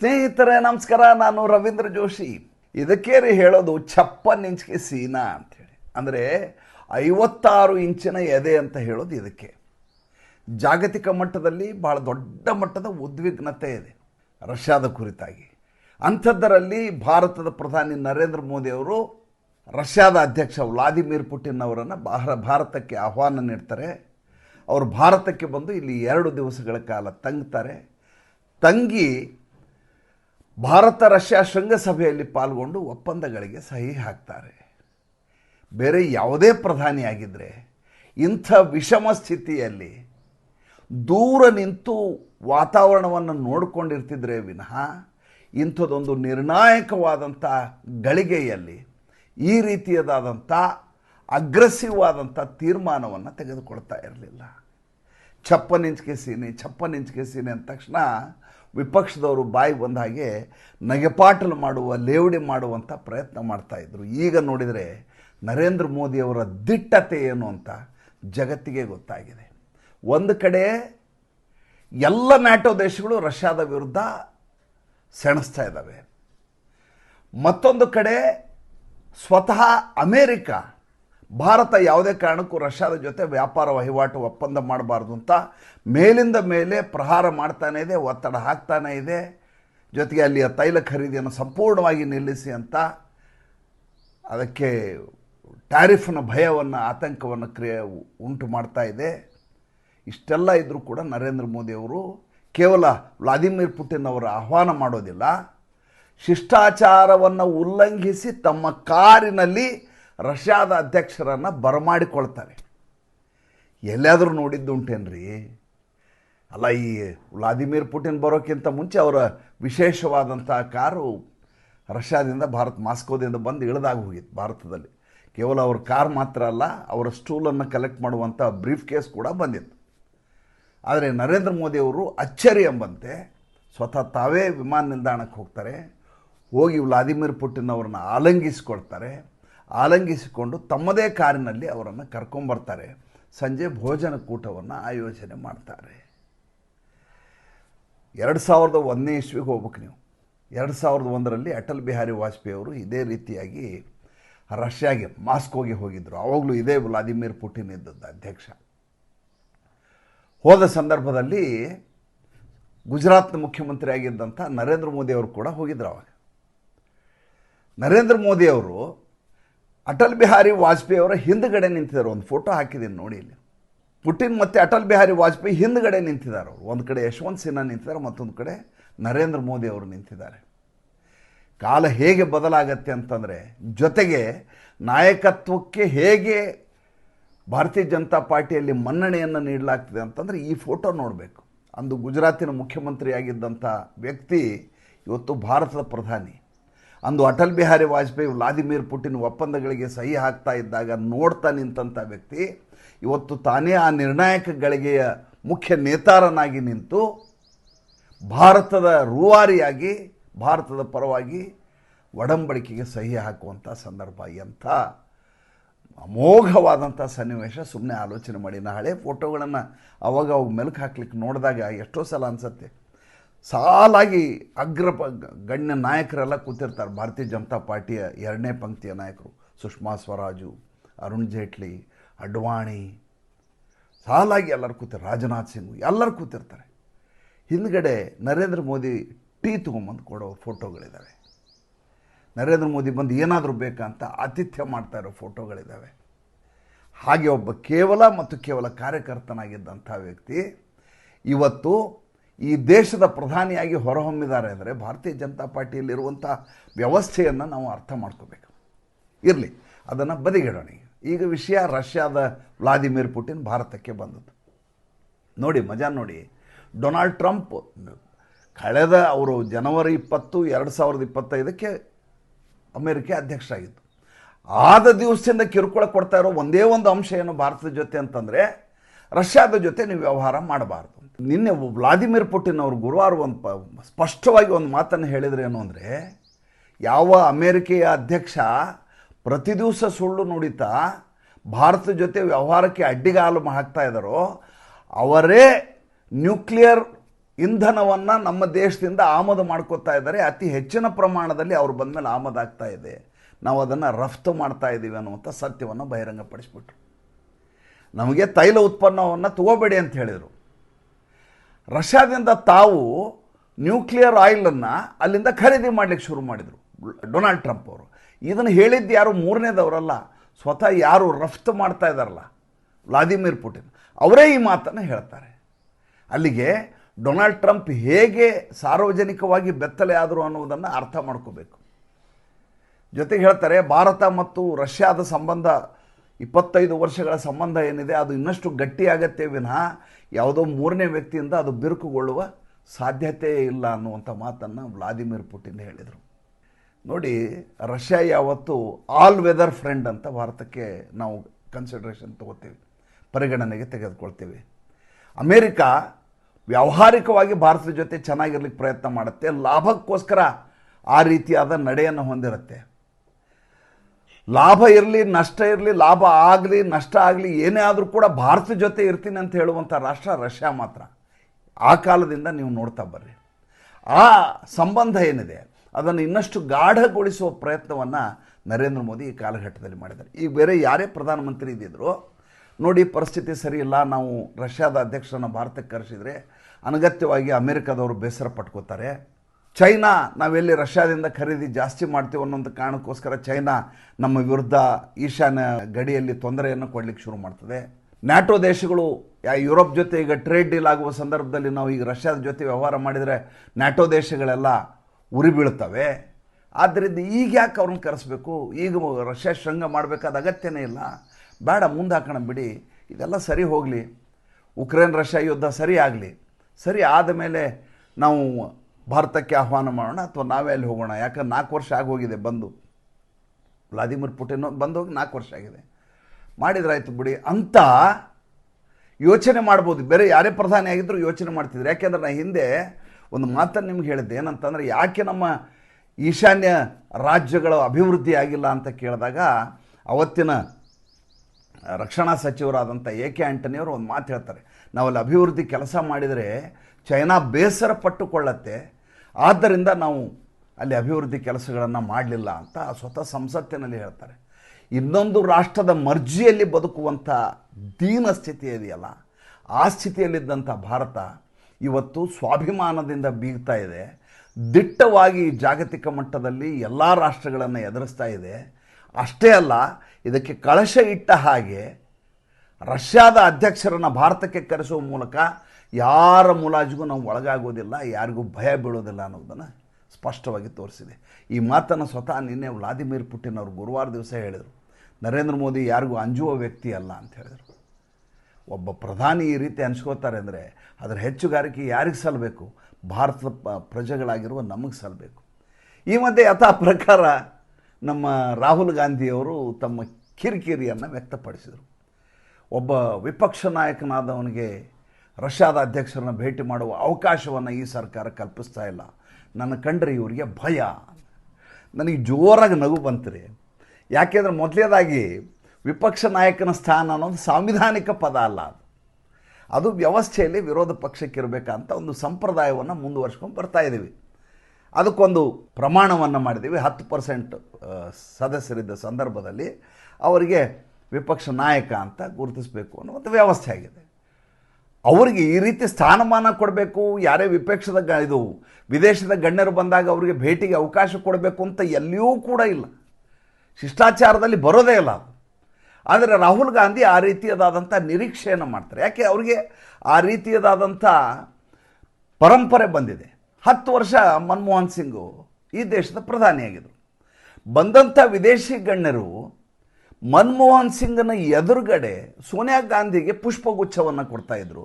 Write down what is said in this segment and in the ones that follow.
ಸ್ನೇಹಿತರೆ, ನಮಸ್ಕಾರ. ನಾನು ರವೀಂದ್ರ ಜೋಶಿ. ಇದಕ್ಕೆ ರೀ ಹೇಳೋದು ಛಪ್ಪನ್ ಇಂಚ್ಗೆ ಸೀನಾ ಅಂಥೇಳಿ ಅಂದರೆ ಐವತ್ತಾರು ಇಂಚಿನ ಎದೆ ಅಂತ ಹೇಳೋದು ಇದಕ್ಕೆ. ಜಾಗತಿಕ ಮಟ್ಟದಲ್ಲಿ ಭಾಳ ದೊಡ್ಡ ಮಟ್ಟದ ಉದ್ವಿಗ್ನತೆ ಇದೆ ರಷ್ಯಾದ ಕುರಿತಾಗಿ. ಅಂಥದ್ದರಲ್ಲಿ ಭಾರತದ ಪ್ರಧಾನಿ ನರೇಂದ್ರ ಮೋದಿಯವರು ರಷ್ಯಾದ ಅಧ್ಯಕ್ಷ ವ್ಲಾದಿಮಿರ್ ಪುಟಿನ್ ಅವರನ್ನು ಭಾರ ಭಾರತಕ್ಕೆ ಆಹ್ವಾನ ನೀಡ್ತಾರೆ. ಅವರು ಭಾರತಕ್ಕೆ ಬಂದು ಇಲ್ಲಿ ಎರಡು ದಿವಸಗಳ ಕಾಲ ತಂಗ್ತಾರೆ. ತಂಗಿ ಭಾರತ ರಷ್ಯಾ ಶೃಂಗಸಭೆಯಲ್ಲಿ ಪಾಲ್ಗೊಂಡು ಒಪ್ಪಂದಗಳಿಗೆ ಸಹಿ ಹಾಕ್ತಾರೆ. ಬೇರೆ ಯಾವುದೇ ಪ್ರಧಾನಿಯಾಗಿದ್ದರೆ ಇಂಥ ವಿಷಮ ಸ್ಥಿತಿಯಲ್ಲಿ ದೂರ ನಿಂತು ವಾತಾವರಣವನ್ನು ನೋಡಿಕೊಂಡಿರ್ತಿದ್ರೆ ವಿನಃ ಇಂಥದ್ದೊಂದು ನಿರ್ಣಾಯಕವಾದಂಥ ಗಳಿಗೆಯಲ್ಲಿ ಈ ರೀತಿಯದಾದಂಥ ಅಗ್ರೆಸಿವ್ ಆದಂಥ ತೀರ್ಮಾನವನ್ನು ತೆಗೆದುಕೊಳ್ತಾ ಇರಲಿಲ್ಲ. ಚಪ್ಪನ್ ಸೀನಿ ಸೀನೆ ಚಪ್ಪನ್ ಇಂಚ್ಗೆ ಸೀನೆ ಅಂದ ತಕ್ಷಣ ವಿಪಕ್ಷದವರು ಬಾಯಿ ಬಂದ ಹಾಗೆ ನಗೆಪಾಟಲು ಮಾಡುವ, ಲೇವಡಿ ಮಾಡುವಂಥ ಪ್ರಯತ್ನ ಮಾಡ್ತಾಯಿದ್ರು ಈಗ ನೋಡಿದರೆ ನರೇಂದ್ರ ಮೋದಿಯವರ ದಿಟ್ಟತೆ ಏನು ಅಂತ ಜಗತ್ತಿಗೆ ಗೊತ್ತಾಗಿದೆ. ಒಂದು ಕಡೆ ಎಲ್ಲ ನ್ಯಾಟೋ ದೇಶಗಳು ರಷ್ಯಾದ ವಿರುದ್ಧ ಸೆಣಸ್ತಾ ಇದ್ದಾವೆ. ಮತ್ತೊಂದು ಕಡೆ ಸ್ವತಃ ಅಮೇರಿಕ ಭಾರತ ಯಾವುದೇ ಕಾರಣಕ್ಕೂ ರಷ್ಯಾದ ಜೊತೆ ವ್ಯಾಪಾರ ವಹಿವಾಟು ಒಪ್ಪಂದ ಮಾಡಬಾರ್ದು ಅಂತ ಮೇಲಿಂದ ಮೇಲೆ ಪ್ರಹಾರ ಮಾಡ್ತಾನೇ ಇದೆ, ಒತ್ತಡ ಹಾಕ್ತಾನೆ ಇದೆ. ಜೊತೆಗೆ ಅಲ್ಲಿಯ ತೈಲ ಖರೀದಿಯನ್ನು ಸಂಪೂರ್ಣವಾಗಿ ನಿಲ್ಲಿಸಿ ಅಂತ ಅದಕ್ಕೆ ಟ್ಯಾರಿಫ್ನ ಭಯವನ್ನು, ಆತಂಕವನ್ನು ಕ್ರಿಯೆ ಉಂಟು ಮಾಡ್ತಾ ಇದೆ. ಇಷ್ಟೆಲ್ಲ ಇದ್ದರೂ ಕೂಡ ನರೇಂದ್ರ ಮೋದಿಯವರು ಕೇವಲ ವ್ಲಾದಿಮಿರ್ ಪುಟಿನ್ ಅವರ ಆಹ್ವಾನ ಮಾಡೋದಿಲ್ಲ. ಶಿಷ್ಟಾಚಾರವನ್ನು ಉಲ್ಲಂಘಿಸಿ ತಮ್ಮ ಕಾರಿನಲ್ಲಿ ರಷ್ಯಾದ ಅಧ್ಯಕ್ಷರನ್ನು ಬರಮಾಡಿಕೊಳ್ತಾರೆ. ಎಲ್ಲಾದರೂ ನೋಡಿದ್ದುಂಟೇನ್ರಿ ಅಲ್ಲ, ಈ ವ್ಲಾದಿಮಿರ್ ಪುಟಿನ್ ಬರೋಕ್ಕಿಂತ ಮುಂಚೆ ಅವರ ವಿಶೇಷವಾದಂಥ ಕಾರು ರಷ್ಯಾದಿಂದ ಭಾರತ, ಮಾಸ್ಕೋದಿಂದ ಬಂದು ಇಳಿದಾಗ ಹೋಗಿತ್ತು ಭಾರತದಲ್ಲಿ. ಕೇವಲ ಅವ್ರ ಕಾರ್ ಮಾತ್ರ ಅಲ್ಲ, ಅವರ ಸ್ಟೂಲನ್ನು ಕಲೆಕ್ಟ್ ಮಾಡುವಂಥ ಬ್ರೀಫ್ ಕೇಸ್ ಕೂಡ ಬಂದಿತ್ತು. ಆದರೆ ನರೇಂದ್ರ ಮೋದಿಯವರು ಅಚ್ಚರಿ ಎಂಬಂತೆ ಸ್ವತಃ ತಾವೇ ವಿಮಾನ ನಿಲ್ದಾಣಕ್ಕೆ ಹೋಗ್ತಾರೆ, ಹೋಗಿ ವ್ಲಾದಿಮಿರ್ ಪುಟಿನ್ ಅವ್ರನ್ನ ಆಲಂಗಿಸಿಕೊಳ್ತಾರೆ ಆಲಂಗಿಸಿಕೊಂಡು ತಮ್ಮದೇ ಕಾರಿನಲ್ಲಿ ಅವರನ್ನು ಕರ್ಕೊಂಬರ್ತಾರೆ. ಸಂಜೆ ಭೋಜನ ಕೂಟವನ್ನು ಆಯೋಜನೆ ಮಾಡ್ತಾರೆ. ಎರಡು ಸಾವಿರದ ಒಂದನೇ ಇಸ್ವಿಗೆ ಹೋಗ್ಬೇಕು ನೀವು. ಎರಡು ಸಾವಿರದ ಒಂದರಲ್ಲಿ ಅಟಲ್ ಬಿಹಾರಿ ವಾಜಪೇಯಿ ಅವರು ಇದೇ ರೀತಿಯಾಗಿ ರಷ್ಯಾಗೆ, ಮಾಸ್ಕೋಗೆ ಹೋಗಿದ್ದರು ಆವಾಗಲೂ ಇದೇ ವ್ಲಾದಿಮಿರ್ ಪುಟಿನ್ ಇದ್ದದ್ದು ಅಧ್ಯಕ್ಷ. ಹೋದ ಸಂದರ್ಭದಲ್ಲಿ ಗುಜರಾತ್ನ ಮುಖ್ಯಮಂತ್ರಿ ಆಗಿದ್ದಂಥ ನರೇಂದ್ರ ಮೋದಿ ಅವರು ಕೂಡ ಹೋಗಿದ್ರು ಅವಾಗ. ನರೇಂದ್ರ ಮೋದಿ ಅವರು ಅಟಲ್ ಬಿಹಾರಿ ವಾಜಪೇಯಿ ಅವರ ಹಿಂದ್ಗಡೆ ನಿಂತಿದ್ದಾರೆ. ಒಂದು ಫೋಟೋ ಹಾಕಿದ್ದೀನಿ ನೋಡಿ ಇಲ್ಲಿ. ಪುಟಿನ್ ಮತ್ತು ಅಟಲ್ ಬಿಹಾರಿ ವಾಜಪೇಯಿ ಹಿಂದ್ಗಡೆ ನಿಂತಿದ್ದಾರೆ ಅವರು. ಒಂದು ಕಡೆ ಯಶವಂತ್ ಸಿನ್ಹಾ ನಿಂತಿದ್ದಾರೆ, ಮತ್ತೊಂದು ಕಡೆ ನರೇಂದ್ರ ಮೋದಿ ಅವರು ನಿಂತಿದ್ದಾರೆ. ಕಾಲ ಹೇಗೆ ಬದಲಾಗತ್ತೆ ಅಂತಂದರೆ, ಜೊತೆಗೆ ನಾಯಕತ್ವಕ್ಕೆ ಹೇಗೆ ಭಾರತೀಯ ಜನತಾ ಪಾರ್ಟಿಯಲ್ಲಿ ಮನ್ನಣೆಯನ್ನು ನೀಡಲಾಗ್ತದೆ ಅಂತಂದರೆ ಈ ಫೋಟೋ ನೋಡಬೇಕು. ಅಂದು ಗುಜರಾತಿನ ಮುಖ್ಯಮಂತ್ರಿಯಾಗಿದ್ದಂಥ ವ್ಯಕ್ತಿ ಇವತ್ತು ಭಾರತದ ಪ್ರಧಾನಿ. ಅಂದು ಅಟಲ್ ಬಿಹಾರಿ ವಾಜಪೇಯಿ ವ್ಲಾದಿಮಿರ್ ಪುಟಿನ್ ಒಪ್ಪಂದಗಳಿಗೆ ಸಹಿ ಹಾಕ್ತಾ ಇದ್ದಾಗ ನೋಡ್ತಾ ನಿಂತಂಥ ವ್ಯಕ್ತಿ ಇವತ್ತು ತಾನೇ ಆ ನಿರ್ಣಾಯಕ ಗಳಿಗೆಯ ಮುಖ್ಯ ನೇತಾರನಾಗಿ ನಿಂತು ಭಾರತದ ರೂವಾರಿಯಾಗಿ, ಭಾರತದ ಪರವಾಗಿ ಒಡಂಬಡಿಕೆಗೆ ಸಹಿ ಹಾಕುವಂಥ ಸಂದರ್ಭ. ಎಂಥ ಅಮೋಘವಾದಂಥ ಸನ್ನಿವೇಶ. ಸುಮ್ಮನೆ ಆಲೋಚನೆ ಮಾಡಿ. ನಾ ಹಳೆ ಫೋಟೋಗಳನ್ನು ಅವಾಗ ಅವಾಗ ಮೆಲುಕು ಹಾಕ್ಲಿಕ್ಕೆ ನೋಡಿದಾಗ ಎಷ್ಟೋ ಸಲ ಅನಿಸತ್ತೆ. ಸಾಲಾಗಿ ಅಗ್ರ ಗಣ್ಯ ನಾಯಕರೆಲ್ಲ ಕೂತಿರ್ತಾರೆ. ಭಾರತೀಯ ಜನತಾ ಪಾರ್ಟಿಯ ಎರಡನೇ ಪಂಕ್ತಿಯ ನಾಯಕರು ಸುಷ್ಮಾ ಸ್ವರಾಜು, ಅರುಣ್ ಜೇಟ್ಲಿ, ಅಡ್ವಾಣಿ. ಸಾಲಾಗಿ ಎಲ್ಲರೂ ಕೂತಾರೆ ರಾಜನಾಥ್ ಸಿಂಗ್ ಎಲ್ಲರೂ ಕೂತಿರ್ತಾರೆ. ಹಿಂದ್ಗಡೆ ನರೇಂದ್ರ ಮೋದಿ ಟೀ ತೊಗೊಂಬಂದು ಕೊಡೋ ಫೋಟೋಗಳಿದ್ದಾವೆ ನರೇಂದ್ರ ಮೋದಿ ಬಂದು ಏನಾದರೂ ಬೇಕಂತ ಆತಿಥ್ಯ ಮಾಡ್ತಾ ಇರೋ ಫೋಟೋಗಳಿದ್ದಾವೆ ಹಾಗೆ ಒಬ್ಬ ಕೇವಲ ಮತ್ತು ಕೇವಲ ಕಾರ್ಯಕರ್ತನಾಗಿದ್ದಂಥ ವ್ಯಕ್ತಿ ಇವತ್ತು ಈ ದೇಶದ ಪ್ರಧಾನಿಯಾಗಿ ಹೊರಹೊಮ್ಮಿದ್ದಾರೆ ಅಂದರೆ ಭಾರತೀಯ ಜನತಾ ಪಾರ್ಟಿಯಲ್ಲಿರುವಂಥ ವ್ಯವಸ್ಥೆಯನ್ನು ನಾವು ಅರ್ಥ ಮಾಡ್ಕೋಬೇಕು. ಇರಲಿ, ಅದನ್ನು ಬದಿಗಿಡೋಣ ಈಗ. ವಿಷಯ ರಷ್ಯಾದ ವ್ಲಾದಿಮಿರ್ ಪುಟಿನ್ ಭಾರತಕ್ಕೆ ಬಂದದ್ದು. ನೋಡಿ, ಮಜಾ ನೋಡಿ. ಡೊನಾಲ್ಡ್ ಟ್ರಂಪ್ ಕಳೆದ ಅವರು ಜನವರಿ ಇಪ್ಪತ್ತು, ಎರಡು ಸಾವಿರದ ಇಪ್ಪತ್ತೈದಕ್ಕೆ ಅಮೇರಿಕ ಆಗಿತ್ತು ಆದ ದಿವಸದಿಂದ ಕಿರುಕುಳ ಕೊಡ್ತಾ ಇರೋ ಒಂದೇ ಒಂದು ಅಂಶ ಏನು ಭಾರತದ ಜೊತೆ ಅಂತಂದರೆ, ರಷ್ಯಾದ ಜೊತೆ ನೀವು ವ್ಯವಹಾರ ಮಾಡಬಾರ್ದು. ನಿನ್ನೆ ವ್ಲಾದಿಮಿರ್ ಪುಟಿನ್ ಅವರು ಗುರುವಾರ ಒಂದು ಸ್ಪಷ್ಟವಾಗಿ ಒಂದು ಮಾತನ್ನು ಹೇಳಿದ್ರು ಏನು ಅಂದರೆ, ಯಾವ ಅಮೇರಿಕೆಯ ಅಧ್ಯಕ್ಷ ಪ್ರತಿ ದಿವಸ ಸುಳ್ಳು ನುಡಿತಾ ಭಾರತದ ಜೊತೆ ವ್ಯವಹಾರಕ್ಕೆ ಅಡ್ಡಿಗಾಲು ಹಾಕ್ತಾ ಇದ್ದಾರೋ, ಅವರೇ ನ್ಯೂಕ್ಲಿಯರ್ ಇಂಧನವನ್ನು ನಮ್ಮ ದೇಶದಿಂದ ಆಮದು ಮಾಡ್ಕೋತಾ ಇದ್ದಾರೆ, ಅತಿ ಹೆಚ್ಚಿನ ಪ್ರಮಾಣದಲ್ಲಿ ಅವ್ರು ಬಂದಮೇಲೆ ಆಮದಾಗ್ತಾ ಇದೆ, ನಾವು ಅದನ್ನು ರಫ್ತು ಮಾಡ್ತಾ ಇದ್ದೀವಿ ಅನ್ನುವಂಥ ಸತ್ಯವನ್ನು ಬಹಿರಂಗಪಡಿಸ್ಬಿಟ್ರು. ನಮಗೆ ತೈಲ ಉತ್ಪನ್ನವನ್ನು ತಗೋಬೇಡಿ ಅಂತ ಹೇಳಿದರು. ರಷ್ಯಾದಿಂದ ತಾವು ನ್ಯೂಕ್ಲಿಯರ್ ಆಯಿಲನ್ನು ಅಲ್ಲಿಂದ ಖರೀದಿ ಮಾಡಲಿಕ್ಕೆ ಶುರು ಮಾಡಿದರು. ಡೊನಾಲ್ಡ್ ಟ್ರಂಪ್ ಅವರು. ಇದನ್ನು ಹೇಳಿದ್ದು ಯಾರು? ಮೂರನೇದವರಲ್ಲ. ಸ್ವತಃ ಯಾರು ರಫ್ತು ಮಾಡ್ತಾ ಇದ್ದಾರಲ್ಲ? Vladimir Putin. ಅವರೇ ಈ ಮಾತನ್ನು ಹೇಳ್ತಾರೆ. ಅಲ್ಲಿಗೆ ಡೊನಾಲ್ಡ್ ಟ್ರಂಪ್ ಹೇಗೆ ಸಾರ್ವಜನಿಕವಾಗಿ ಬೆತ್ತಲೆ ಆದರು ಅನ್ನುವುದನ್ನು ಅರ್ಥ ಮಾಡ್ಕೋಬೇಕು. ಜೊತೆಗೆ ಹೇಳ್ತಾರೆ, ಭಾರತ ಮತ್ತು ರಷ್ಯಾದ ಸಂಬಂಧ ಇಪ್ಪತ್ತೈದು ವರ್ಷಗಳ ಸಂಬಂಧ ಏನಿದೆ, ಅದು ಇನ್ನಷ್ಟು ಗಟ್ಟಿಯಾಗತ್ತೆ ವಿನಃ ಯಾವುದೋ ಮೂರನೇ ವ್ಯಕ್ತಿಯಿಂದ ಅದು ಬಿರುಕುಗೊಳ್ಳುವ ಸಾಧ್ಯತೆ ಇಲ್ಲ ಅನ್ನುವಂಥ ಮಾತನ್ನು ವ್ಲಾದಿಮಿರ್ ಪುಟಿನ್ ಹೇಳಿದರು. ನೋಡಿ, ರಷ್ಯಾ ಯಾವತ್ತು ಆಲ್ ವೆದರ್ ಫ್ರೆಂಡ್ ಅಂತ ಭಾರತಕ್ಕೆ ನಾವು ಕನ್ಸಿಡ್ರೇಷನ್ ತಗೋತೀವಿ, ಪರಿಗಣನೆಗೆ ತೆಗೆದುಕೊಳ್ತೀವಿ. ಅಮೇರಿಕಾ ವ್ಯಾವಹಾರಿಕವಾಗಿ ಭಾರತದ ಜೊತೆ ಚೆನ್ನಾಗಿರ್ಲಿಕ್ಕೆ ಪ್ರಯತ್ನ ಮಾಡುತ್ತೆ, ಲಾಭಕ್ಕೋಸ್ಕರ ಆ ರೀತಿಯಾದ ನಡೆಯನ್ನು ಹೊಂದಿರುತ್ತೆ. ಲಾಭ ಇರಲಿ, ನಷ್ಟ ಇರಲಿ, ಲಾಭ ಆಗಲಿ, ನಷ್ಟ ಆಗಲಿ, ಏನೇ ಆದರೂ ಕೂಡ ಭಾರತ ಜೊತೆ ಇರ್ತೀನಿ ಅಂತ ಹೇಳುವಂಥ ರಾಷ್ಟ್ರ ರಷ್ಯಾ ಮಾತ್ರ. ಆ ಕಾಲದಿಂದ ನೀವು ನೋಡ್ತಾ ಬರ್ರಿ. ಆ ಸಂಬಂಧ ಏನಿದೆ? ಅದನ್ನು ಇನ್ನಷ್ಟು ಗಾಢಗೊಳಿಸುವ ಪ್ರಯತ್ನವನ್ನು ನರೇಂದ್ರ ಮೋದಿ ಈ ಕಾಲಘಟ್ಟದಲ್ಲಿ ಮಾಡಿದ್ದಾರೆ. ಈಗ ಬೇರೆ ಯಾರೇ ಪ್ರಧಾನಮಂತ್ರಿ ಇದ್ದಿದ್ರು, ನೋಡಿ ಪರಿಸ್ಥಿತಿ ಸರಿಯಿಲ್ಲ ನಾವು ರಷ್ಯಾದ ಅಧ್ಯಕ್ಷರನ್ನು ಭಾರತಕ್ಕೆ ಕರೆಸಿದರೆ ಅನಗತ್ಯವಾಗಿ ಅಮೆರಿಕದವರು ಬೇಸರ ಪಟ್ಕೋತಾರೆ. ಚೈನಾ, ನಾವೆಲ್ಲಿ ರಷ್ಯಾದಿಂದ ಖರೀದಿ ಜಾಸ್ತಿ ಮಾಡ್ತೀವಿ ಅನ್ನೋಂಥ ಕಾರಣಕ್ಕೋಸ್ಕರ ಚೈನಾ ನಮ್ಮ ವಿರುದ್ಧ ಈಶಾನ್ಯ ಗಡಿಯಲ್ಲಿ ತೊಂದರೆಯನ್ನು ಕೊಡಲಿಕ್ಕೆ ಶುರು ಮಾಡ್ತದೆ. ನ್ಯಾಟೋ ದೇಶಗಳು ಯುರೋಪ್ ಜೊತೆ ಈಗ ಟ್ರೇಡ್ ಡೀಲ್ ಆಗುವ ಸಂದರ್ಭದಲ್ಲಿ ನಾವು ಈಗ ರಷ್ಯಾದ ಜೊತೆ ವ್ಯವಹಾರ ಮಾಡಿದರೆ ನ್ಯಾಟೋ ದೇಶಗಳೆಲ್ಲ ಉರಿ ಬೀಳ್ತವೆ ಆದ್ದರಿಂದ ಈಗ ಯಾಕೆ ಅವ್ರನ್ನ ಕರೆಸ್ಬೇಕು? ಈಗ ರಷ್ಯಾ ಶೃಂಗ ಮಾಡಬೇಕಾದ ಅಗತ್ಯನೇ ಇಲ್ಲ. ಬೇಡ, ಮುಂದೆ ಹಾಕೋಣ ಬಿಡಿ. ಇದೆಲ್ಲ ಸರಿ ಹೋಗಲಿ. ಉಕ್ರೇನ್, ರಷ್ಯಾ ಯುದ್ಧ ಸರಿ ಆಗಲಿ. ಸರಿ ಆದ ಮೇಲೆ ನಾವು ಭಾರತಕ್ಕೆ ಆಹ್ವಾನ ಮಾಡೋಣ ಅಥವಾ ನಾವೇ ಅಲ್ಲಿ ಹೋಗೋಣ? ಯಾಕಂದ್ರೆ ನಾಲ್ಕು ವರ್ಷ ಆಗೋಗಿದೆ ಬಂದು. ವ್ಲಾದಿಮಿರ್ ಪುಟಿನ್ ಬಂದೋಗಿ ನಾಲ್ಕು ವರ್ಷ ಆಗಿದೆ. ಮಾಡಿದ್ರಾಯ್ತು ಬಿಡಿ. ಅಂತ ಯೋಚನೆ ಮಾಡ್ಬೋದು. ಬೇರೆ ಯಾರೇ ಪ್ರಧಾನಿ ಆಗಿದ್ದರೂ ಯೋಚನೆ ಮಾಡ್ತಿದ್ರು. ಯಾಕೆಂದ್ರೆ ನಾನು ಹಿಂದೆ ಒಂದು ಮಾತನ್ನು ನಿಮ್ಗೆ ಹೇಳಿದ್ದೆ. ಏನಂತಂದರೆ, ಯಾಕೆ ನಮ್ಮ ಈಶಾನ್ಯ ರಾಜ್ಯಗಳ ಅಭಿವೃದ್ಧಿ ಆಗಿಲ್ಲ ಅಂತ ಕೇಳಿದಾಗ, ಅವತ್ತಿನ ರಕ್ಷಣಾ ಸಚಿವರಾದಂಥ ಎ ಕೆ ಆಂಟನಿಯವರು ಒಂದು ಮಾತು ಹೇಳ್ತಾರೆ. ನಾವಲ್ಲಿ ಅಭಿವೃದ್ಧಿ ಕೆಲಸ ಮಾಡಿದರೆ, ಚೈನಾ ಬೇಸರ ಪಟ್ಟುಕೊಳ್ಳತ್ತೆ. ಆದ್ದರಿಂದ ನಾವು ಅಲ್ಲಿ ಅಭಿವೃದ್ಧಿ ಕೆಲಸಗಳನ್ನು ಮಾಡಲಿಲ್ಲ ಅಂತ ಸ್ವತಃ ಸಂಸತ್ತಿನಲ್ಲಿ ಹೇಳ್ತಾರೆ. ಇನ್ನೊಂದು ರಾಷ್ಟ್ರದ ಮರ್ಜಿಯಲ್ಲಿ ಬದುಕುವಂಥ ದೀನ ಸ್ಥಿತಿ ಇದೆಯಲ್ಲ, ಆ ಸ್ಥಿತಿಯಲ್ಲಿದ್ದಂಥ ಭಾರತ ಇವತ್ತು ಸ್ವಾಭಿಮಾನದಿಂದ ಬೀಗ್ತಾ ಇದೆ, ದಿಟ್ಟವಾಗಿ ಜಾಗತಿಕ ಮಟ್ಟದಲ್ಲಿ ಎಲ್ಲ ರಾಷ್ಟ್ರಗಳನ್ನು ಎದುರಿಸ್ತಾ ಇದೆ. ಅಷ್ಟೇ ಅಲ್ಲ, ಇದಕ್ಕೆ ಕಳಶ ಇಟ್ಟ ಹಾಗೆ ರಷ್ಯಾದ ಅಧ್ಯಕ್ಷರನ್ನು ಭಾರತಕ್ಕೆ ಕರೆಸುವ ಮೂಲಕ ಯಾರ ಮುಲಾಜಿಗೂ ನಾವು ಒಳಗಾಗೋದಿಲ್ಲ, ಯಾರಿಗೂ ಭಯ ಬೀಳೋದಿಲ್ಲ ಅನ್ನೋದನ್ನು ಸ್ಪಷ್ಟವಾಗಿ ತೋರಿಸಿದೆ. ಈ ಮಾತನ್ನು ಸ್ವತಃ ನಿನ್ನೆ ವ್ಲಾದಿಮಿರ್ ಪುಟಿನ್ ಅವರು ಗುರುವಾರ ದಿವಸ ಹೇಳಿದರು. ನರೇಂದ್ರ ಮೋದಿ ಯಾರಿಗೂ ಅಂಜುವ ವ್ಯಕ್ತಿ ಅಲ್ಲ ಅಂತ ಹೇಳಿದರು. ಒಬ್ಬ ಪ್ರಧಾನಿ ಈ ರೀತಿ ಅನ್ಸ್ಕೋತಾರೆ ಅಂದರೆ ಅದರ ಹೆಚ್ಚುಗಾರಿಕೆ ಯಾರಿಗೆ ಸಲ್ಲಬೇಕು ಭಾರತದ ಪ್ರಜೆಗಳಾಗಿರುವ ನಮಗೆ ಸಲ್ಲಬೇಕು ಈ ಮಧ್ಯೆ ಯಥಾ ಪ್ರಕಾರ ನಮ್ಮ ರಾಹುಲ್ ಗಾಂಧಿಯವರು ತಮ್ಮ ಕಿರಿಕಿರಿಯನ್ನು ವ್ಯಕ್ತಪಡಿಸಿದರು. ಒಬ್ಬ ವಿಪಕ್ಷ ನಾಯಕನಾದವನಿಗೆ ರಷ್ಯಾದ ಅಧ್ಯಕ್ಷರನ್ನ ಭೇಟಿ ಮಾಡುವ ಅವಕಾಶವನ್ನು ಈ ಸರ್ಕಾರ ಕಲ್ಪಿಸ್ತಾ ಇಲ್ಲ. ನನ್ನ ಕಂಡ್ರೆ ಇವರಿಗೆ ಭಯ. ನನಗೆ ಜೋರಾಗಿ ನಗು ಬಂತ್ರಿ. ಯಾಕೆಂದರೆ ಮೊದಲೇದಾಗಿ ವಿಪಕ್ಷ ನಾಯಕನ ಸ್ಥಾನ ಅನ್ನೋದು ಸಾಂವಿಧಾನಿಕ ಪದ ಅಲ್ಲ ಅದು. ಅದು ವ್ಯವಸ್ಥೆಯಲ್ಲಿ ವಿರೋಧ ಪಕ್ಷಕ್ಕಿರಬೇಕಂತ ಒಂದು ಸಂಪ್ರದಾಯವನ್ನು ಮುಂದುವರ್ಸ್ಕೊಂಡು ಬರ್ತಾ ಇದ್ದೀವಿ ಅದಕ್ಕೊಂದು ಪ್ರಮಾಣವನ್ನು ಮಾಡಿದ್ದೀವಿ ಹತ್ತು ಪರ್ಸೆಂಟ್ ಸದಸ್ಯರಿದ್ದ ಸಂದರ್ಭದಲ್ಲಿ ಅವರಿಗೆ ವಿಪಕ್ಷ ನಾಯಕ ಅಂತ ಗುರುತಿಸಬೇಕು ಅನ್ನುವಂಥ ವ್ಯವಸ್ಥೆ ಆಗಿದೆ. ಅವರಿಗೆ ಈ ರೀತಿ ಸ್ಥಾನಮಾನ ಕೊಡಬೇಕು, ಯಾರೇ ವಿಪಕ್ಷದ ಇದು ವಿದೇಶದ ಗಣ್ಯರು ಬಂದಾಗ ಅವರಿಗೆ ಭೇಟಿಗೆ ಅವಕಾಶ ಕೊಡಬೇಕು ಅಂತ ಎಲ್ಲಿಯೂ ಕೂಡ ಇಲ್ಲ. ಶಿಷ್ಟಾಚಾರದಲ್ಲಿ ಬರೋದೇ ಇಲ್ಲ ಆದರೆ ರಾಹುಲ್ ಗಾಂಧಿ ಆ ರೀತಿಯದಾದಂಥ ನಿರೀಕ್ಷೆಯನ್ನು ಮಾಡ್ತಾರೆ. ಯಾಕೆ? ಅವರಿಗೆ ಆ ರೀತಿಯದಾದಂಥ ಪರಂಪರೆ ಬಂದಿದೆ. ಹತ್ತು ವರ್ಷ ಮನಮೋಹನ್ ಸಿಂಗು ಈ ದೇಶದ ಪ್ರಧಾನಿಯಾಗಿದ್ದರು ಬಂದಂಥ ವಿದೇಶಿ ಗಣ್ಯರು ಮನಮೋಹನ್ ಸಿಂಗ್ನ ಎದುರುಗಡೆ ಸೋನಿಯಾ ಗಾಂಧಿಗೆ ಪುಷ್ಪಗುಚ್ಛವನ್ನು ಕೊಡ್ತಾಯಿದ್ರು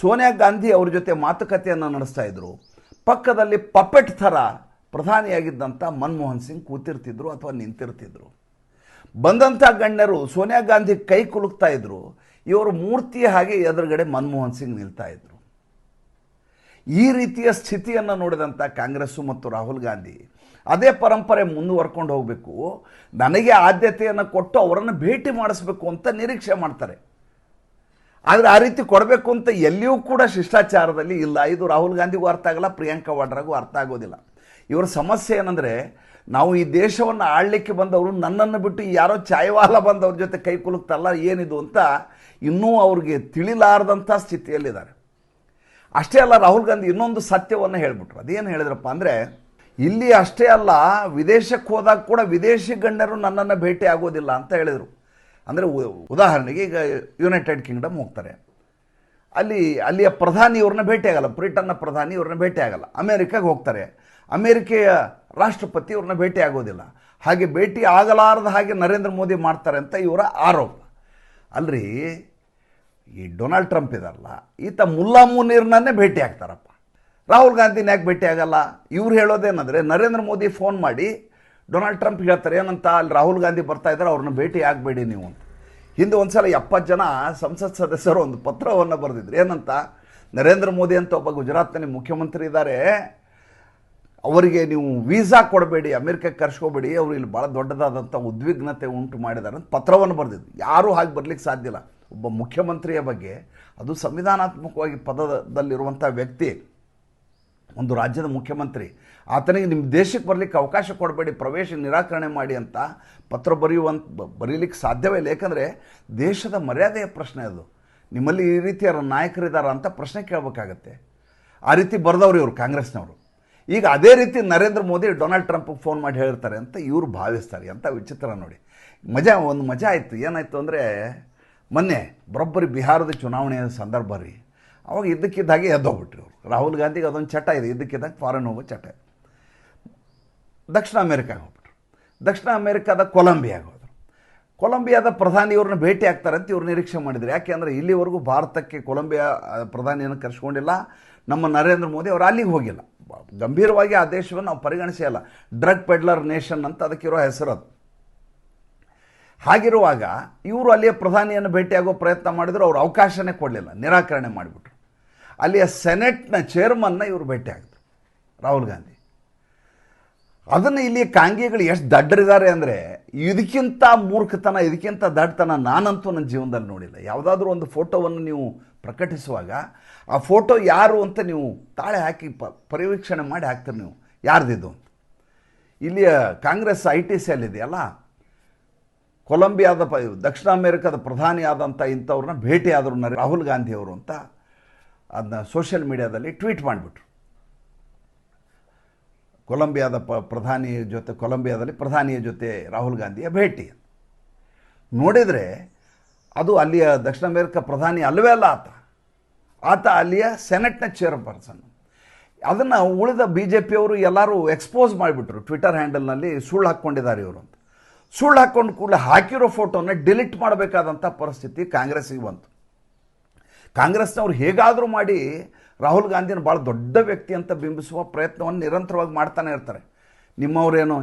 ಸೋನಿಯಾ ಗಾಂಧಿ ಅವ್ರ ಜೊತೆ ಮಾತುಕತೆಯನ್ನು ನಡೆಸ್ತಾ ಇದ್ರು. ಪಕ್ಕದಲ್ಲಿ ಪಪೆಟ್ ಥರ ಪ್ರಧಾನಿಯಾಗಿದ್ದಂಥ ಮನಮೋಹನ್ ಸಿಂಗ್ ಕೂತಿರ್ತಿದ್ರು ಅಥವಾ ನಿಂತಿರ್ತಿದ್ರು. ಬಂದಂಥ ಗಣ್ಯರು ಸೋನಿಯಾ ಗಾಂಧಿ ಕೈ ಕುಲುಕ್ತಾ ಇದ್ರು. ಇವರು ಮೂರ್ತಿ ಹಾಗೆ ಎದುರುಗಡೆ ಮನಮೋಹನ್ ಸಿಂಗ್ ನಿಲ್ತಾ ಇದ್ರು. ಈ ರೀತಿಯ ಸ್ಥಿತಿಯನ್ನು ನೋಡಿದಂಥ ಕಾಂಗ್ರೆಸ್ಸು ಮತ್ತು ರಾಹುಲ್ ಗಾಂಧಿ ಅದೇ ಪರಂಪರೆ ಮುಂದುವರ್ಕೊಂಡು ಹೋಗಬೇಕು. ನನಗೆ ಆದ್ಯತೆಯನ್ನು ಕೊಟ್ಟು ಅವರನ್ನು ಭೇಟಿ ಮಾಡಿಸ್ಬೇಕು ಅಂತ ನಿರೀಕ್ಷೆ ಮಾಡ್ತಾರೆ. ಆದರೆ ಆ ರೀತಿ ಕೊಡಬೇಕು ಅಂತ ಎಲ್ಲಿಯೂ ಕೂಡ ಶಿಷ್ಟಾಚಾರದಲ್ಲಿ ಇಲ್ಲ. ಇದು ರಾಹುಲ್ ಗಾಂಧಿಗೂ ಅರ್ಥ ಆಗಲ್ಲ, ಪ್ರಿಯಾಂಕಾ ವಾಡ್ರಾಗೂ ಅರ್ಥ ಆಗೋದಿಲ್ಲ. ಇವರ ಸಮಸ್ಯೆ ಏನಂದರೆ, ನಾವು ಈ ದೇಶವನ್ನು ಆಳ್ಲಿಕ್ಕೆ ಬಂದವರು, ನನ್ನನ್ನು ಬಿಟ್ಟು ಯಾರೋ ಚಾಯ್ವಾಲ ಬಂದವ್ರ ಜೊತೆ ಕೈ ಕುಲುಕ್ತಲ್ಲ, ಏನಿದು ಅಂತ ಇನ್ನೂ ಅವ್ರಿಗೆ ತಿಳಿಲಾರದಂಥ ಸ್ಥಿತಿಯಲ್ಲಿದ್ದಾರೆ. ಅಷ್ಟೇ ಅಲ್ಲ, ರಾಹುಲ್ ಗಾಂಧಿ ಇನ್ನೊಂದು ಸತ್ಯವನ್ನು ಹೇಳಿಬಿಟ್ರು. ಅದೇನು ಹೇಳಿದ್ರಪ್ಪ ಅಂದರೆ ಇಲ್ಲಿ ಅಷ್ಟೇ ಅಲ್ಲ, ವಿದೇಶಕ್ಕೆ ಹೋದಾಗ ಕೂಡ ವಿದೇಶಿ ಗಣ್ಯರು ನನ್ನನ್ನು ಭೇಟಿ ಆಗೋದಿಲ್ಲ ಅಂತ ಹೇಳಿದರು. ಅಂದರೆ ಉದಾಹರಣೆಗೆ ಈಗ ಯುನೈಟೆಡ್ ಕಿಂಗ್ಡಮ್ ಹೋಗ್ತಾರೆ. ಅಲ್ಲಿ, ಅಲ್ಲಿಯ ಪ್ರಧಾನಿ ಇವ್ರನ್ನ ಭೇಟಿ ಆಗಲ್ಲ, ಬ್ರಿಟನ್ನ ಪ್ರಧಾನಿ ಇವ್ರನ್ನ ಭೇಟಿ ಆಗಲ್ಲ. ಅಮೇರಿಕಾಗೆ ಹೋಗ್ತಾರೆ. ಅಮೇರಿಕೆಯ ರಾಷ್ಟ್ರಪತಿ ಇವ್ರನ್ನ ಭೇಟಿ ಆಗೋದಿಲ್ಲ. ಹಾಗೆ ಭೇಟಿ ಆಗಲಾರದ ಹಾಗೆ ನರೇಂದ್ರ ಮೋದಿ ಮಾಡ್ತಾರೆ ಅಂತ ಇವರ ಆರೋಪ. ಅಲ್ರಿ, ಈ ಡೊನಾಲ್ಡ್ ಟ್ರಂಪ್ ಇದಾರಲ್ಲ, ಈತ ಮುಲ್ಲಾ ಮುನೀರ್ನನ್ನೇ ಭೇಟಿ ಆಗ್ತಾರಪ್ಪ. ರಾಹುಲ್ ಗಾಂಧಿನ ಯಾಕೆ ಭೇಟಿ ಆಗಲ್ಲ? ಇವ್ರು ಹೇಳೋದೇನಂದರೆ, ನರೇಂದ್ರ ಮೋದಿ ಫೋನ್ ಮಾಡಿ, ಡೊನಾಲ್ಡ್ ಟ್ರಂಪ್ ಹೇಳ್ತಾರೆ, ಏನಂತ, ಅಲ್ಲಿ ರಾಹುಲ್ ಗಾಂಧಿ ಬರ್ತಾ ಇದ್ದಾರೆ, ಅವ್ರನ್ನ ಭೇಟಿ ಆಗಬೇಡಿ ನೀವು ಅಂತ. ಹಿಂದೆ ಒಂದು ಸಲ ಎಪ್ಪತ್ತು ಜನ ಸಂಸತ್ ಸದಸ್ಯರು ಒಂದು ಪತ್ರವನ್ನು ಬರೆದಿದ್ರು. ಏನಂತ, ನರೇಂದ್ರ ಮೋದಿ ಅಂತ ಒಬ್ಬ ಗುಜರಾತ್ನಲ್ಲಿ ಮುಖ್ಯಮಂತ್ರಿ ಇದ್ದಾರೆ, ಅವರಿಗೆ ನೀವು ವೀಸಾ ಕೊಡಬೇಡಿ, ಅಮೆರಿಕಕ್ಕೆ ಕರ್ಸ್ಕೋಬೇಡಿ, ಅವರು ಇಲ್ಲಿ ಭಾಳ ದೊಡ್ಡದಾದಂಥ ಉದ್ವಿಗ್ನತೆ ಉಂಟು ಮಾಡಿದ್ದಾರೆ ಅಂತ ಪತ್ರವನ್ನು ಬರೆದಿದ್ರು. ಯಾರೂ ಹಾಗೆ ಬರಲಿಕ್ಕೆ ಸಾಧ್ಯ ಇಲ್ಲ. ಒಬ್ಬ ಮುಖ್ಯಮಂತ್ರಿಯ ಬಗ್ಗೆ, ಅದು ಸಂವಿಧಾನಾತ್ಮಕವಾಗಿ ಪದದಲ್ಲಿರುವಂಥ ವ್ಯಕ್ತಿ ಒಂದು ರಾಜ್ಯದ ಮುಖ್ಯಮಂತ್ರಿ. ಆತನಿಗೆ ನಿಮ್ಮ ದೇಶಕ್ಕೆ ಬರಲಿಕ್ಕೆ ಅವಕಾಶ ಕೊಡಬೇಡಿ, ಪ್ರವೇಶ ನಿರಾಕರಣೆ ಮಾಡಿ ಅಂತ ಪತ್ರ ಬರೆಯುವಂತ ಬರೀಲಿಕ್ಕೆ ಸಾಧ್ಯವೇ ಇಲ್ಲ. ಏಕೆಂದರೆ ದೇಶದ ಮರ್ಯಾದೆಯ ಪ್ರಶ್ನೆ ಅದು. ನಿಮ್ಮಲ್ಲಿ ಈ ರೀತಿಯ ನಾಯಕರಿದ್ದಾರ ಅಂತ ಪ್ರಶ್ನೆ ಕೇಳಬೇಕಾಗತ್ತೆ. ಆ ರೀತಿ ಬರೆದವ್ರು ಇವರು ಕಾಂಗ್ರೆಸ್ನವರು. ಈಗ ಅದೇ ರೀತಿ ನರೇಂದ್ರ ಮೋದಿ ಡೊನಾಲ್ಡ್ ಟ್ರಂಪ್ಗೆ ಫೋನ್ ಮಾಡಿ ಹೇಳಿರ್ತಾರೆ ಅಂತ ಇವರು ಭಾವಿಸ್ತಾರೆ. ಅಂತ ವಿಚಿತ್ರ ನೋಡಿ. ಮಜಾ, ಒಂದು ಮಜಾ ಆಯಿತು. ಏನಾಯಿತು ಅಂದರೆ, ಮೊನ್ನೆ ಬರೋಬ್ಬರಿ ಬಿಹಾರದ ಚುನಾವಣೆಯ ಸಂದರ್ಭ ರೀ. ಅವಾಗ ಇದ್ದಕ್ಕಿದ್ದ ಹಾಗೆ ಎದ್ದೋಗ್ಬಿಟ್ರು ಅವರು ರಾಹುಲ್ ಗಾಂಧಿಗೆ ಅದೊಂದು ಚಟ ಇದೆ. ಇದ್ದಕ್ಕಿದ್ದಾಗ ಫಾರಿನ್ ಹೋಗೋ ಚಟ. ದಕ್ಷಿಣ ಅಮೇರಿಕಾಗೆ ಹೋಗ್ಬಿಟ್ರು. ದಕ್ಷಿಣ ಅಮೇರಿಕಾದ ಕೊಲಂಬಿಯಾಗೆ ಹೋದರು. ಕೊಲಂಬಿಯಾದ ಪ್ರಧಾನಿ ಇವ್ರನ್ನ ಭೇಟಿ ಆಗ್ತಾರೆ ಅಂತ ಇವ್ರು ನಿರೀಕ್ಷೆ ಮಾಡಿದ್ರು. ಯಾಕೆಂದರೆ ಇಲ್ಲಿವರೆಗೂ ಭಾರತಕ್ಕೆ ಕೊಲಂಬಿಯಾ ಪ್ರಧಾನಿಯನ್ನು ಕರೆಸ್ಕೊಂಡಿಲ್ಲ. ನಮ್ಮ ನರೇಂದ್ರ ಮೋದಿ ಅವರು ಅಲ್ಲಿಗೆ ಹೋಗಿಲ್ಲ. ಗಂಭೀರವಾಗಿ ಆ ದೇಶವನ್ನು ನಾವು ಪರಿಗಣಿಸೇ ಇಲ್ಲ. ಡ್ರಗ್ ಪೆಡ್ಲರ್ ನೇಷನ್ ಅಂತ ಅದಕ್ಕಿರೋ ಹೆಸರು ಅದು. ಹಾಗಿರುವಾಗ ಇವರು ಅಲ್ಲಿಯ ಪ್ರಧಾನಿಯನ್ನು ಭೇಟಿಯಾಗೋ ಪ್ರಯತ್ನ ಮಾಡಿದ್ರು. ಅವ್ರು ಅವಕಾಶನೇ ಕೊಡಲಿಲ್ಲ. ನಿರಾಕರಣೆ ಮಾಡಿಬಿಟ್ರು. ಅಲ್ಲಿಯ ಸೆನೆಟ್ನ ಚೇರ್ಮನ್ನ ಇವರು ಭೇಟಿ ಆಗಿದ್ರು, ರಾಹುಲ್ ಗಾಂಧಿ. ಅದನ್ನು ಇಲ್ಲಿ ಕಾಂಗಿಗಳು ಎಷ್ಟು ದಡ್ಡರಿದ್ದಾರೆ ಅಂದರೆ ಇದಕ್ಕಿಂತ ಮೂರ್ಖತನ ಇದಕ್ಕಿಂತ ದಡ್ಡತನ ನಾನಂತೂ ನನ್ನ ಜೀವನದಲ್ಲಿ ನೋಡಿಲ್ಲ. ಯಾವುದಾದ್ರೂ ಒಂದು ಫೋಟೋವನ್ನು ನೀವು ಪ್ರಕಟಿಸುವಾಗ, ಆ ಫೋಟೋ ಯಾರು ಅಂತ ನೀವು ತಾಳೆ ಹಾಕಿ ಪ ಪರಿವೀಕ್ಷಣೆ ಮಾಡಿ ಹಾಕ್ತೀರಿ ನೀವು. ಯಾರ್ದಿದ್ದು ಅಂತ. ಇಲ್ಲಿಯ ಕಾಂಗ್ರೆಸ್ ಐ ಟಿ ಸಿ ಇದೆಯಲ್ಲ ಕೊಲಂಬಿಯಾದ ಪ, ದಕ್ಷಿಣ ಅಮೆರಿಕದ ಪ್ರಧಾನಿ ಆದಂಥ ಇಂಥವ್ರನ್ನ ಭೇಟಿ ಆದರು ರಾಹುಲ್ ಗಾಂಧಿಯವರು ಅಂತ ಅದನ್ನ ಸೋಷಿಯಲ್ ಮೀಡಿಯಾದಲ್ಲಿ ಟ್ವೀಟ್ ಮಾಡಿಬಿಟ್ರು. ಕೊಲಂಬಿಯಾದ ಪ ಪ್ರಧಾನಿ ಜೊತೆ, ಕೊಲಂಬಿಯಾದಲ್ಲಿ ಪ್ರಧಾನಿಯ ಜೊತೆ ರಾಹುಲ್ ಗಾಂಧಿಯ ಭೇಟಿ. ನೋಡಿದರೆ ಅದು ಅಲ್ಲಿಯ ದಕ್ಷಿಣ ಅಮೇರಿಕ ಪ್ರಧಾನಿ ಅಲ್ಲವೇ ಅಲ್ಲ ಆತ. ಆತ ಅಲ್ಲಿಯ ಸೆನೆಟ್ನ ಚೇರ್ಪರ್ಸನ್. ಅದನ್ನು ಉಳಿದ ಬಿ ಜೆ ಪಿಯವರು ಎಲ್ಲರೂ ಎಕ್ಸ್ಪೋಸ್ ಮಾಡಿಬಿಟ್ರು. ಟ್ವಿಟರ್ ಹ್ಯಾಂಡಲ್ನಲ್ಲಿ ಸುಳ್ಳು ಹಾಕ್ಕೊಂಡಿದ್ದಾರೆ ಇವರು ಅಂತ. ಸುಳ್ಳು ಹಾಕ್ಕೊಂಡು ಕೂಡಲೇ ಹಾಕಿರೋ ಫೋಟೋನ ಡಿಲೀಟ್ ಮಾಡಬೇಕಾದಂಥ ಪರಿಸ್ಥಿತಿ ಕಾಂಗ್ರೆಸ್ಸಿಗೆ ಬಂತು. ಕಾಂಗ್ರೆಸ್ನವ್ರು ಹೇಗಾದರೂ ಮಾಡಿ ರಾಹುಲ್ ಗಾಂಧಿನ ಭಾಳ ದೊಡ್ಡ ವ್ಯಕ್ತಿ ಅಂತ ಬಿಂಬಿಸುವ ಪ್ರಯತ್ನವನ್ನು ನಿರಂತರವಾಗಿ ಮಾಡ್ತಾನೆ ಇರ್ತಾರೆ. ನಿಮ್ಮವ್ರೇನು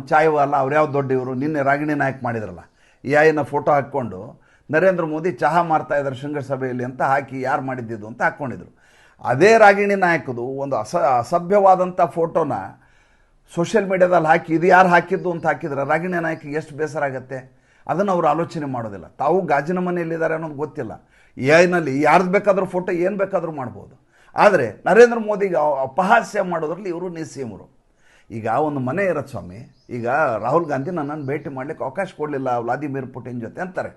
ಅಲ್ಲ, ಅವ್ರು ಯಾವ ದೊಡ್ಡ ಇವರು? ನಿನ್ನೆ ರಾಗಿಣಿ ನಾಯಕ್ ಮಾಡಿದ್ರಲ್ಲ ಎ ಐನ ಫೋಟೋ ಹಾಕ್ಕೊಂಡು ನರೇಂದ್ರ ಮೋದಿ ಚಹಾ ಮಾಡ್ತಾ ಇದ್ದಾರೆ ಶೃಂಗಸಭೆಯಲ್ಲಿ ಅಂತ ಹಾಕಿ ಯಾರು ಮಾಡಿದ್ದಿದ್ದು ಅಂತ ಹಾಕ್ಕೊಂಡಿದ್ರು ಅದೇ ರಾಗಿಣಿ ನಾಯಕದು ಒಂದು ಅಸ ಅಸಭ್ಯವಾದಂಥ ಫೋಟೋನ ಸೋಷಿಯಲ್ ಮೀಡಿಯಾದಲ್ಲಿ ಹಾಕಿ, ಇದು ಯಾರು ಹಾಕಿದ್ದು ಅಂತ ಹಾಕಿದ್ರೆ ರಾಗಿಣಿ ನಾಯಕಿಗೆ ಎಷ್ಟು ಬೇಸರ ಆಗುತ್ತೆ? ಅದನ್ನು ಅವರು ಆಲೋಚನೆ ಮಾಡೋದಿಲ್ಲ. ತಾವು ಗಾಜಿನ ಮನೆಯಲ್ಲಿದ್ದಾರೆ ಅನ್ನೋದು ಗೊತ್ತಿಲ್ಲ. ಎ ಐನಲ್ಲಿ ಯಾರ್ದು ಬೇಕಾದರೂ ಫೋಟೋ ಏನು ಬೇಕಾದರೂ ಮಾಡ್ಬೋದು. ಆದರೆ ನರೇಂದ್ರ ಮೋದಿಗೆ ಅಪಹಾಸ್ಯ ಮಾಡೋದ್ರಲ್ಲಿ ಇವರು ನಿಸ್ಸೀಮರು. ಈಗ ಒಂದು ಮನೆ ಇರತ್ತೆ ಸ್ವಾಮಿ, ಈಗ ರಾಹುಲ್ ಗಾಂಧಿ ನನ್ನನ್ನು ಭೇಟಿ ಮಾಡಲಿಕ್ಕೆ ಅವಕಾಶ ಕೊಡಲಿಲ್ಲ ವ್ಲಾದಿಮಿರ್ ಪುಟಿನ್ ಜೊತೆ ಅಂತಾರೆ.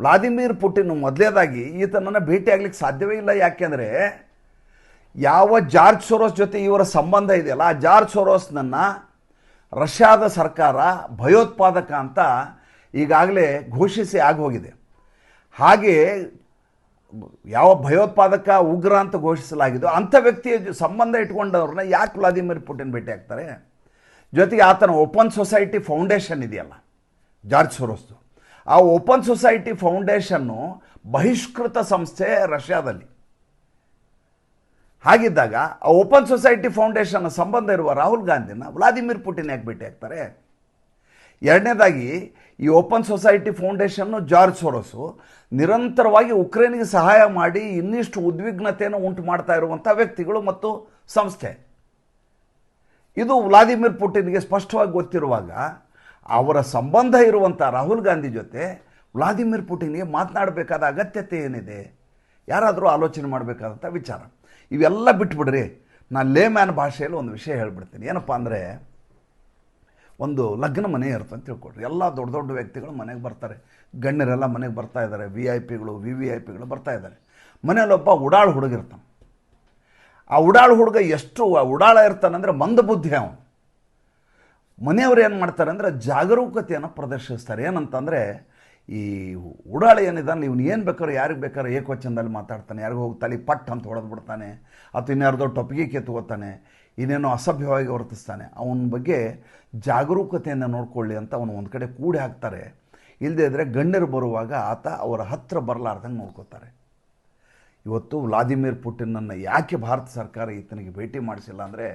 ವ್ಲಾದಿಮಿರ್ ಪುಟಿನ್ ಮೊದಲೇದಾಗಿ ಈತನನ್ನು ಭೇಟಿ ಆಗ್ಲಿಕ್ಕೆ ಸಾಧ್ಯವೇ ಇಲ್ಲ ಯಾಕೆಂದರೆ ಯಾವ ಜಾರ್ಜ್ ಸೋರೋಸ್ ಜೊತೆ ಇವರ ಸಂಬಂಧ ಇದೆಯಲ್ಲ, ಆ ಜಾರ್ಜ್ ಸೋರೋಸ್ನನ್ನು ರಷ್ಯಾದ ಸರ್ಕಾರ ಭಯೋತ್ಪಾದಕ ಅಂತ ಈಗಾಗಲೇ ಘೋಷಿಸಿ ಆಗೋಗಿದೆ. ಹಾಗೆ ಯಾವ ಭಯೋತ್ಪಾದಕ ಉಗ್ರ ಅಂತ ಘೋಷಿಸಲಾಗಿದೋ ಅಂಥ ವ್ಯಕ್ತಿಯ ಸಂಬಂಧ ಇಟ್ಕೊಂಡವ್ರನ್ನ ಯಾಕೆ ವ್ಲಾದಿಮಿರ್ ಪುಟಿನ್ ಭೇಟಿ ಆಗ್ತಾರೆ? ಜೊತೆಗೆ ಆತನ ಓಪನ್ ಸೊಸೈಟಿ ಫೌಂಡೇಶನ್ ಇದೆಯಲ್ಲ, ಜಾರ್ಜ್ ಸೊರೋಸ್ದು. ಆ ಓಪನ್ ಸೊಸೈಟಿ ಫೌಂಡೇಶನ್ನು ಬಹಿಷ್ಕೃತ ಸಂಸ್ಥೆ ರಷ್ಯಾದಲ್ಲಿ. ಹಾಗಿದ್ದಾಗ ಆ ಓಪನ್ ಸೊಸೈಟಿ ಫೌಂಡೇಶನ್ ಸಂಬಂಧ ಇರುವ ರಾಹುಲ್ ಗಾಂಧಿನ ವ್ಲಾದಿಮಿರ್ ಪುಟಿನ್ ಯಾಕೆ ಭೇಟಿ ಆಗ್ತಾರೆ? ಎರಡನೇದಾಗಿ ಈ ಓಪನ್ ಸೊಸೈಟಿ ಫೌಂಡೇಶನ್ನು ಜಾರ್ಜ್ ಸೋರೋಸು ನಿರಂತರವಾಗಿ ಉಕ್ರೇನಿಗೆ ಸಹಾಯ ಮಾಡಿ ಇನ್ನಿಷ್ಟು ಉದ್ವಿಗ್ನತೆಯನ್ನು ಉಂಟು ಮಾಡ್ತಾ ಇರುವಂಥ ವ್ಯಕ್ತಿಗಳು ಮತ್ತು ಸಂಸ್ಥೆ. ಇದು ವ್ಲಾದಿಮಿರ್ ಪುಟಿನ್ಗೆ ಸ್ಪಷ್ಟವಾಗಿ ಗೊತ್ತಿರುವಾಗ ಅವರ ಸಂಬಂಧ ಇರುವಂಥ ರಾಹುಲ್ ಗಾಂಧಿ ಜೊತೆ ವ್ಲಾದಿಮಿರ್ ಪುಟಿನ್ಗೆ ಮಾತನಾಡಬೇಕಾದ ಅಗತ್ಯತೆ ಏನಿದೆ? ಯಾರಾದರೂ ಆಲೋಚನೆ ಮಾಡಬೇಕಾದಂಥ ವಿಚಾರ. ಇವೆಲ್ಲ ಬಿಟ್ಬಿಡ್ರಿ. ನಾನು ಲೇಮ್ಯಾನ್ ಭಾಷೆಯಲ್ಲಿ ಒಂದು ವಿಷಯ ಹೇಳ್ಬಿಡ್ತೀನಿ. ಏನಪ್ಪ ಅಂದರೆ ಒಂದು ಲಗ್ನ ಮನೆ ಇರುತ್ತೆ ಅಂತ ತಿಳ್ಕೊಡ್ರಿ ಎಲ್ಲ ದೊಡ್ಡ ದೊಡ್ಡ ವ್ಯಕ್ತಿಗಳು ಮನೆಗೆ ಬರ್ತಾರೆ. ಗಣ್ಯರೆಲ್ಲ ಮನೆಗೆ ಬರ್ತಾ ಇದ್ದಾರೆ. ವಿ ಐ ಪಿಗಳು ವಿ ವಿ ಐ ಪಿಗಳು ಬರ್ತಾ ಇದ್ದಾರೆ. ಮನೆಯಲ್ಲೊಬ್ಬ ಉಡಾಳು ಹುಡುಗ ಇರ್ತಾನೆ ಆ ಉಡಾಳು ಹುಡುಗ ಎಷ್ಟು ಉಡಾಳ ಇರ್ತಾನಂದರೆ ಮಂದಬುದ್ಧಿ ಅವನು. ಮನೆಯವರು ಏನು ಮಾಡ್ತಾರೆ ಅಂದರೆ ಜಾಗರೂಕತೆಯನ್ನು ಪ್ರದರ್ಶಿಸ್ತಾರೆ. ಏನಂತಂದರೆ ಈ ಉಡಾಳ ಏನಿದ್ದಾನೆ, ಇವನು ಏನು ಬೇಕಾದ್ರೆ ಯಾರಿಗೆ ಬೇಕಾದ್ರೆ ಏಕವಚನದಲ್ಲಿ ಮಾತಾಡ್ತಾನೆ. ಯಾರಿಗೂ ಹೋಗಿ ತಲೆ ಪಟ್ ಅಂತ ಹೊಡೆದು ಬಿಡ್ತಾನೆ ಅಥವಾ ಇನ್ಯಾರ್ದೋ ಟೊಪ್ಪಿಗೆ ಕೆತ್ಕೋತಾನೆ ಇನ್ನೇನೋ ಅಸಭ್ಯವಾಗಿ ವರ್ತಿಸ್ತಾನೆ. ಅವನ ಬಗ್ಗೆ ಜಾಗರೂಕತೆಯನ್ನು ನೋಡ್ಕೊಳ್ಳಿ ಅಂತ ಅವನು ಒಂದು ಕಡೆ ಕೂಡಿ ಹಾಕ್ತಾರೆ. ಇಲ್ಲದೇ ಇದ್ದರೆ ಗಣ್ಯರು ಬರುವಾಗ ಆತ ಅವರ ಹತ್ತಿರ ಬರಲಾರ್ದಂಗೆ ನೋಡ್ಕೋತಾರೆ. ಇವತ್ತು ವ್ಲಾದಿಮಿರ್ ಪುಟಿನನ್ನು ಯಾಕೆ ಭಾರತ ಸರ್ಕಾರ ಈತನಿಗೆ ಭೇಟಿ ಮಾಡಿಸಿಲ್ಲ ಅಂದರೆ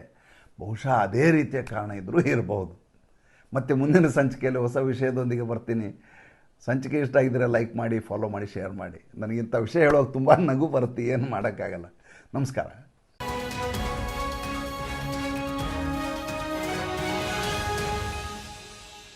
ಬಹುಶಃ ಅದೇ ರೀತಿಯ ಕಾರಣ ಇದ್ದರೂ ಇರಬಹುದು. ಮತ್ತು ಮುಂದಿನ ಸಂಚಿಕೆಯಲ್ಲಿ ಹೊಸ ವಿಷಯದೊಂದಿಗೆ ಬರ್ತೀನಿ. ಸಂಚಿಕೆ ಇಷ್ಟ ಆಗಿದ್ರೆ ಲೈಕ್ ಮಾಡಿ ಫಾಲೋ ಮಾಡಿ ಶೇರ್ ಮಾಡಿ. ನನಗಿಂಥ ವಿಷಯ ಹೇಳೋಕೆ ತುಂಬ ನಗು ಬರುತ್ತೆ, ಏನು ಮಾಡೋಕ್ಕಾಗಲ್ಲ. ನಮಸ್ಕಾರ.